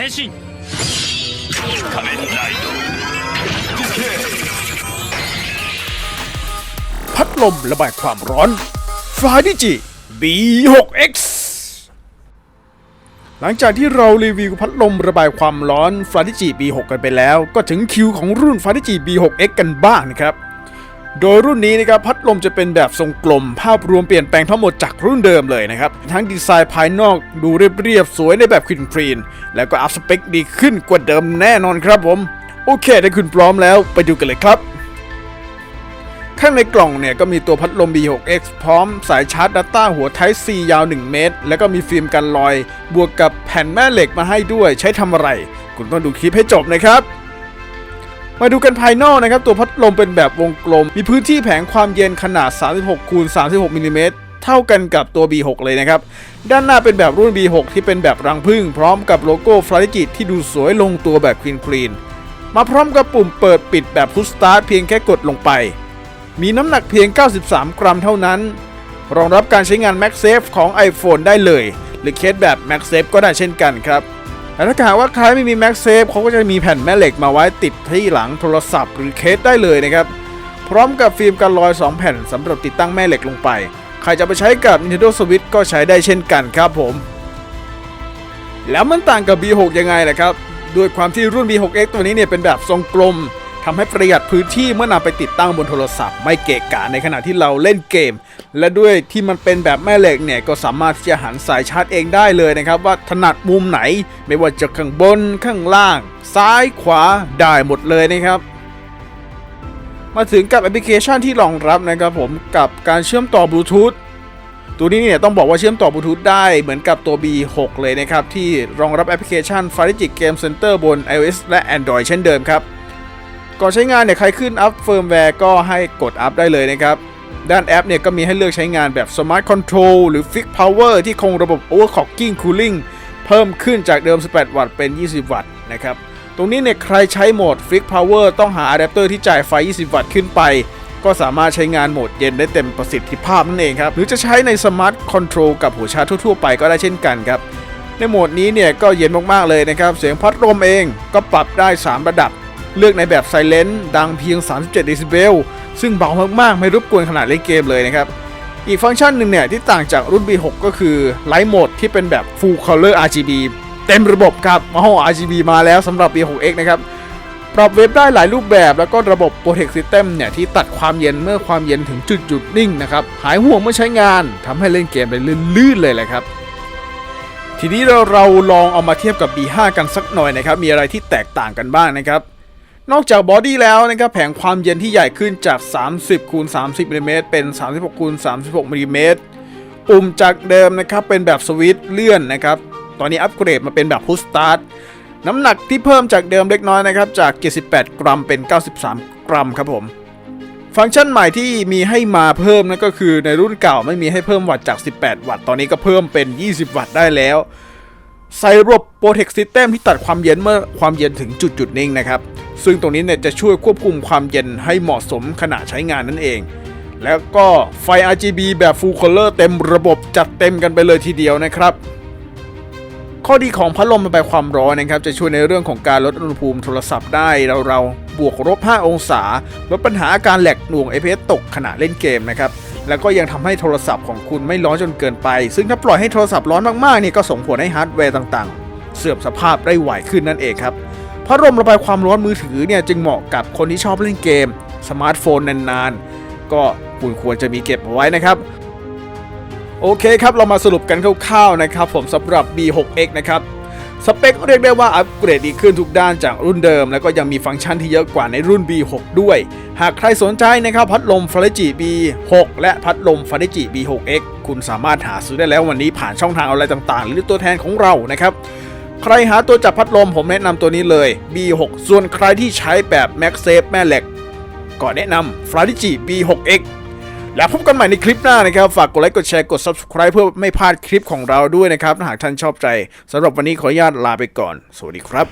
変身仮面ライド พัดลมระบายความร้อน f l y d i g i B6X หลังจากที่เรารีวิวพัดลมระบายความร้อน f l y d i g i B6 กันไปแล้ว ก็ถึงคิวของรุ่น f l y d i g i B6X กันบ้างนะครับ โดยรุ่นนี้นะครับพัดลมจะเป็นแบบทรงกลม ภาพรวมเปลี่ยนแปลงทั้งหมดจากรุ่นเดิมเลยนะครับ ทั้งดีไซน์ภายนอกดูเรียบๆ สวยในแบบคลีนคลีนแล้วก็อัพสเปคดีขึ้นกว่าเดิมแน่นอนครับผม โอเคถ้าคุณพร้อมแล้วไปดูกันเลยครับ ข้างในกล่องเนี่ยก็มีตัวพัดลม B6X พร้อมสายชาร์จ Data หัว Type C ยาว 1 เมตร แล้วก็มีฟิล์มกันรอย บวกกับแผ่นแม่เหล็กมาให้ด้วยใช้ทำอะไร คุณต้องดูคลิปให้จบนะครับ มาดูกันภายนอกนะครับ ตัวพัดลมเป็นแบบวงกลม มีพื้นที่แผงความเย็นขนาด 36คูณ36มิลลิเมตรเท่ากันกับตัว B6 เลยนะครับ ด้านหน้าเป็นแบบรุ่น B6 ที่เป็นแบบรังผึ้งพร้อมกับโลโก้ฟลาริจิที่ดูสวยลงตัวแบบคลีนคลีนมาพร้อมกับปุ่มเปิดปิดแบบพุชสตาร์ทเพียงแค่กดลงไป มีน้ำหนักเพียง 93 กรัมเท่านั้น รองรับการใช้งาน MagSafe ของ iPhone ได้เลย หรือเคสแบบ MagSafe ก็ได้เช่นกันครับ แต่ถ้าหากว่าใครไม่มีแม็กเซฟเขาก็จะมีแผ่นแม่เหล็กมาไว้ติดที่หลังโทรศัพท์หรือเคสได้เลยนะครับ พร้อมกับฟิล์มกันรอย 2 แผ่นสำหรับติดตั้งแม่เหล็กลงไป ใครจะไปใช้กับ Nintendo Switch ก็ใช้ได้เช่นกันครับผม แล้วมันต่างกับ B6 ยังไงล่ะครับ ด้วยความที่รุ่น B6X ตัวนี้เนี่ยเป็นแบบทรงกลม ทำให้ประหยัดพื้นที่เมื่อนำไปติดตั้งบนโทรศัพท์ ไม่เกะกะในขณะที่เราเล่นเกม และด้วยที่มันเป็นแบบแม่เหล็กเนี่ยก็สามารถที่จะหันสายชาร์จเองได้เลยนะครับ ว่าถนัดมุมไหน ไม่ว่าจะข้างบนข้างล่าง ซ้ายขวาได้หมดเลยนะครับ มาถึงกับแอปพลิเคชันที่รองรับนะครับผมกับการเชื่อมต่อบลูทูธตัวนี้เนี่ยต้องบอกว่าเชื่อมต่อบลูทูธได้เหมือนกับตัว B6 เลยนะครับ ที่รองรับแอปพลิเคชัน f a r i g i c Game Center บน iOS และ Android เช่นเดิมครับ ก่อนใช้งานเนี่ยใครขึ้นอัพเฟิร์มแวร์ก็ให้กดอัพได้เลยนะครับ ด้านแอปเนี่ยก็มีให้เลือกใช้งานแบบ Smart Control หรือ Fix Power ที่คงระบบ Overclocking Cooling เพิ่มขึ้นจากเดิม 18 วัตต์เป็น 20 วัตต์นะครับ ตรงนี้เนี่ยใครใช้โหมด Fix Power ต้องหาอะแดปเตอร์ที่จ่ายไฟ 20 วัตต์ขึ้นไป ก็สามารถใช้งานโหมดเย็นได้เต็มประสิทธิภาพนั่นเองครับ หรือจะใช้ใน Smart Control กับหัวชาร์จทั่วๆ ไปก็ได้เช่นกันครับ ในโหมดนี้เนี่ยก็เย็นมากๆเลยนะครับ เสียงพัดลมเองก็ปรับได้ 3 ระดับ เลือกในแบบไซเลนต์ดังเพียง 37เดซิเบล ซึ่งเบามากๆ ไม่รบกวนขนาดเล่นเกมเลยนะครับ อีกฟังก์ชันหนึ่งเนี่ย ที่ต่างจากรุ่น B6 ก็คือ Light Mode ที่เป็นแบบ Full Color RGB เต็มระบบครับโอ้โห RGB มาแล้วสำหรับ B6X นะครับ ปรับเวฟได้หลายรูปแบบแล้วก็ระบบ Protect System เนี่ย ที่ตัดความเย็นเมื่อความเย็นถึงจุดหยุดนิ่งนะครับ หายห่วงเมื่อใช้งานทำให้เล่นเกมได้ลื่นๆเลยแหละครับทีนี้เราเราลองเอามาเทียบกับ B5 กันสักหน่อยนะครับ มีอะไรที่แตกต่างกันบ้างนะครับ นอกจากบอดี้แล้วนะครับแผงความเย็นที่ใหญ่ขึ้นจาก 30คูณ30มิลลิเมตรเป็น 36คูณ36มิลลิเมตรปุ่มจากเดิมนะครับเป็นแบบสวิตช์เลื่อนนะครับ ตอนนี้อัปเกรดมาเป็นแบบพุชสตาร์ทน้ำหนักที่เพิ่มจากเดิมเล็กน้อยนะครับจาก 78 กรัมเป็น 93 กรัมครับผม ฟังก์ชันใหม่ที่มีให้มาเพิ่มนั่นก็คือในรุ่นเก่าไม่มีให้เพิ่มวัตต์จาก 18 วัตต์ตอนนี้ก็เพิ่มเป็น 20 วัตต์ได้แล้ว ใส่ระบบ Protect System ที่ตัดความเย็นเมื่อความเย็นถึงจุดจุดนิ่งนะครับ ซึ่งตรงนี้เนี่ยจะช่วยควบคุมความเย็นให้เหมาะสมขณะใช้งานนั่นเอง แล้วก็ไฟ RGB แบบ Full Color เต็มระบบจัดเต็มกันไปเลยทีเดียวนะครับข้อดีของพัดลมระบายความร้อนนะครับจะช่วยในเรื่องของการลดอุณหภูมิโทรศัพท์ได้เราๆบวกลบ 5 องศาลดปัญหาอาการแหลกหน่วง FPS ตกขณะเล่นเกมนะครับ แล้วก็ยังทำให้โทรศัพท์ของคุณไม่ร้อนจนเกินไป ซึ่งถ้าปล่อยให้โทรศัพท์ร้อนมากๆนี่ก็ส่งผลให้ฮาร์ดแวร์ต่างๆ เสื่อมสภาพได้ไวขึ้นนั่นเองครับพัดลมระบายความร้อนมือถือเนี่ยจึงเหมาะกับคนที่ชอบเล่นเกม สมาร์ทโฟนนานๆ ก็คุณควรจะมีเก็บเอาไว้นะครับโอเคครับ เรามาสรุปกันคร่าวๆนะครับผมสำหรับ B6X นะครับ สเปคเรียกได้ว่าอัปเกรดดีขึ้นทุกด้านจากรุ่นเดิม แล้วก็ยังมีฟังก์ชันที่เยอะกว่าในรุ่น B6 ด้วย หากใครสนใจนะครับพัดลม f a r i g i B6 และพัดลม f a r i g i B6X คุณสามารถหาซื้อได้แล้ววันนี้ผ่านช่องทางออนไลน์ต่างๆ หรือตัวแทนของเรานะครับใครหาตัวจับพัดลมผมแนะนำตัวนี้เลย B6 ส่วนใครที่ใช้แบบ MagSafe แม่เหล็กก็แนะนำ f r a d i g i B6X แล้วพบกันใหม่ในคลิปหน้านะครับ ฝากกดไลค์กดแชร์กด Subscribe เพื่อไม่พลาดคลิปของเราด้วยนะครับหากท่านชอบใจสำหรับวันนี้ขออนุญาตลาไปก่อน สวัสดีครับ